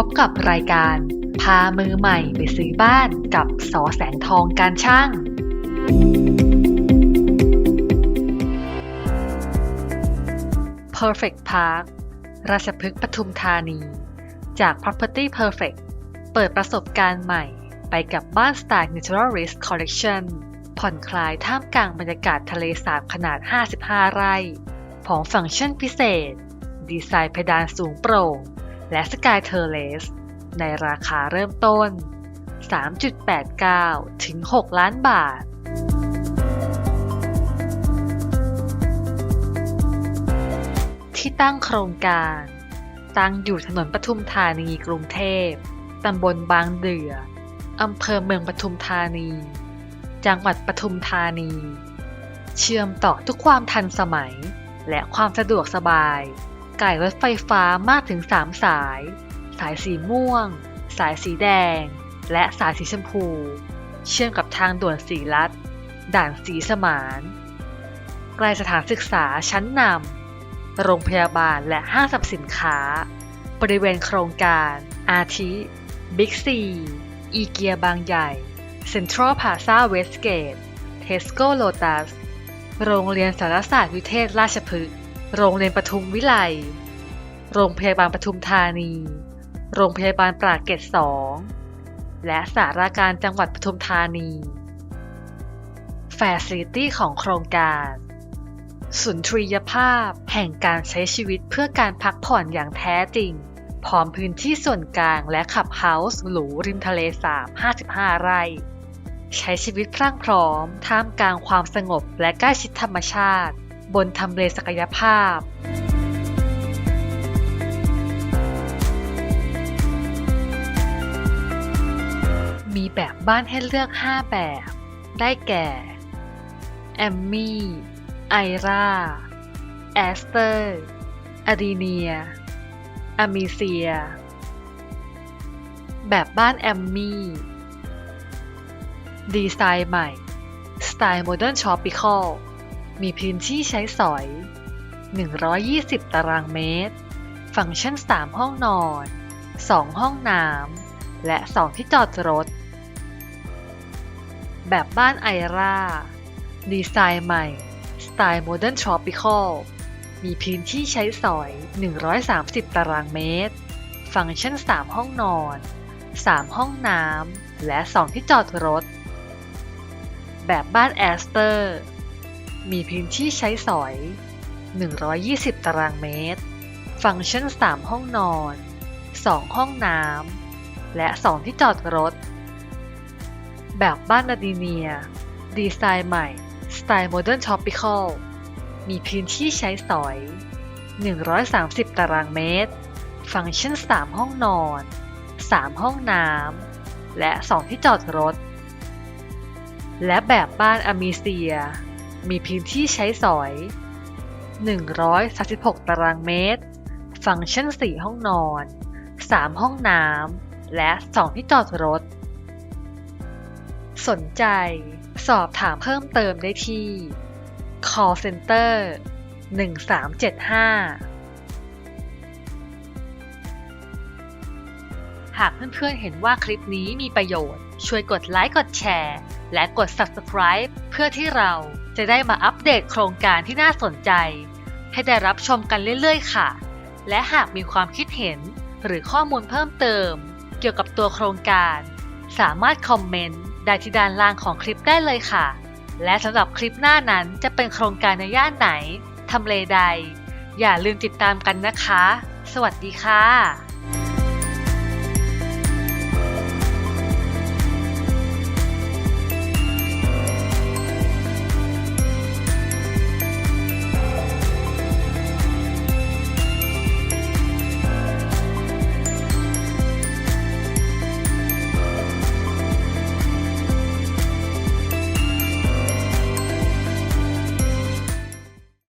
พบกับรายการ พามือใหม่ไปซื้อบ้านกับสอแสงทองการช่าง Perfect Park ราชพฤกษ์ปทุมธานี จาก Property Perfect เปิดประสบการณ์ใหม่ไปกับบ้านสไตล์ Naturalist Collection ผ่อนคลายท่ามกลางบรรยากาศทะเลสาบขนาด 55 ไร่พร้อมฟังก์ชันพิเศษ ดีไซน์เพดานสูงโปร่ง และสกายเทอร์เลสในราคาเริ่มต้น 3.89 ถึง 6 ล้านบาท ที่ตั้งโครงการ ตั้งอยู่ถนนปทุมธานีกรุงเทพ ตำบลบางเดือ อำเภอเมืองปทุมธานี จังหวัดปทุมธานี เชื่อมต่อทุกความทันสมัย และความสะดวกสบาย ไก่รถไฟฟ้ามากถึง 3 สาย สายสีม่วง สายสีแดง และสายสีชมพู เชื่อมกับทางด่วนสีลัด ด่านสีสมาน ใกล้สถานศึกษาชั้นนำ โรงพยาบาลและห้างสรรพสินค้า บริเวณโครงการ อาทิบิ๊กซี อีเกียบางใหญ่เซ็นทรัลพาซาเวสเกต เทสโก้โลตัส โรงเรียนสารศาสตร์วิเทศราชพฤกษ์ โรงเรียนปทุมวิไล โรงพยาบาลปทุมธานี โรงพยาบาลปราเกตสอง และสาราการจังหวัดปทุมธานีแฟซิลิตี้ของโครงการ สุนทรียภาพแห่งการใช้ชีวิตเพื่อการพักผ่อนอย่างแท้จริง พร้อมพื้นที่ส่วนกลางและขับเฮาส์หรูริมทะเลสาบ 55 ไร่ ใช้ชีวิตพรั่งพร้อม ท่ามกลางความสงบและใกล้ชิดธรรมชาติ บนทำเลศักยภาพมีแบบบ้านให้เลือก 5 แบบ ได้แก่ แอมมี่ ไอราแอสเตอร์อะดีเนียอะมีเซีย แบบบ้านแอมมี่ ดีไซน์ใหม่ สไตล์โมเดิร์นชอปปิคอล มีพื้นที่ใช้สอย 120 ตารางเมตร ฟังก์ชัน 3 ห้องนอน 2 ห้องน้ำ และ 2 ที่จอดรถ แบบบ้านไอราดีไซน์ใหม่ สไตล์โมเดิร์นทรอปิคอล มีพื้นที่ใช้สอย 130 ตารางเมตร ฟังก์ชัน 3 ห้องนอน 3 ห้องน้ำ และ 2 ที่จอดรถ แบบบ้านแอสเตอร์ มีพื้นที่ใช้สอย 120 ตารางเมตร ฟังก์ชัน 3 ห้องนอน 2 ห้องน้ำ และ 2 ที่จอดรถ แบบบ้านนาดีเนีย ดีไซน์ใหม่ สไตล์โมเดิร์นท o อปิคอล มีพื้นที่ใช้สอย 130 ตารางเมตร ฟังก์ชัน 3 ห้องนอน 3 ห้องน้ำ และ 2 ที่จอดรถ และแบบบ้านอเมเซีย มีพื้นที่ใช้สอย 136 ตารางเมตร ฟังก์ชัน 4 ห้องนอน 3 ห้องน้ำ และ 2 ที่จอดรถ สนใจ สอบถามเพิ่มเติมได้ที่ call center 1375 หากเพื่อนๆเห็นว่าคลิปนี้มีประโยชน์ ช่วยกดไลค์ กดแชร์ และกด subscribe เพื่อที่เรา จะได้มาอัปเดตโครงการที่น่าสนใจ ให้ได้รับชมกันเรื่อยๆ ค่ะ และหากมีความคิดเห็นหรือข้อมูลเพิ่มเติม เกี่ยวกับตัวโครงการ สามารถคอมเมนต์ได้ที่ด้านล่างของคลิปได้เลยค่ะ และสำหรับคลิปหน้านั้นจะเป็นโครงการในย่านไหนทำเลใด อย่าลืมติดตามกันนะคะ สวัสดีค่ะ